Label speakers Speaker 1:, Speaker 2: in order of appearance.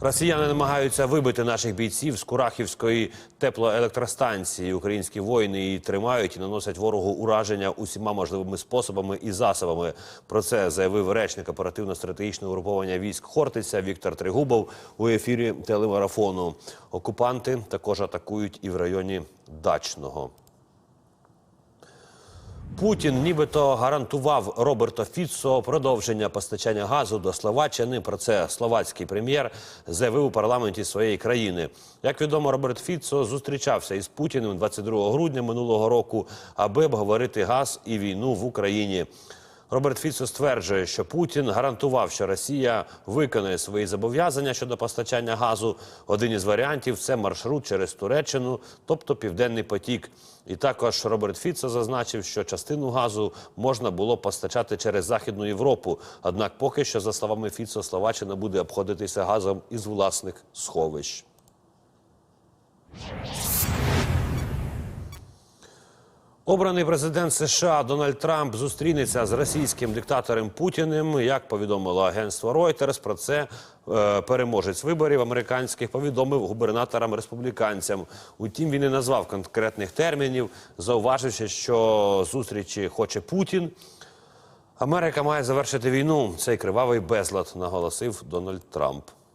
Speaker 1: Росіяни намагаються вибити наших бійців з Курахівської теплоелектростанції. Українські воїни її тримають і наносять ворогу ураження усіма можливими способами і засобами. Про це заявив речник оперативно-стратегічного угруповання військ Хортиця Віктор Тригубов у ефірі телемарафону. Окупанти також атакують і в районі Дачного. Путін нібито гарантував Роберто Фіцо продовження постачання газу до Словаччини. Про це словацький прем'єр заявив у парламенті своєї країни. Як відомо, Роберт Фіцо зустрічався із Путіним 22 грудня минулого року, аби обговорити газ і війну в Україні. Роберт Фіцо стверджує, що Путін гарантував, що Росія виконає свої зобов'язання щодо постачання газу. Один із варіантів це маршрут через Туреччину, тобто Південний потік. І також Роберт Фіцо зазначив, що частину газу можна було постачати через Західну Європу. Однак, поки що, за словами Фіцо, Словаччина буде обходитися газом із власних сховищ. Обраний президент США Дональд Трамп зустрінеться з російським диктатором Путіним. Як повідомило агентство Reuters, про це е, переможець виборів американських повідомив губернаторам республіканцям. Утім, він не назвав конкретних термінів, зауваживши, що зустрічі хоче Путін. Америка має завершити війну. Цей кривавий безлад, наголосив Дональд Трамп.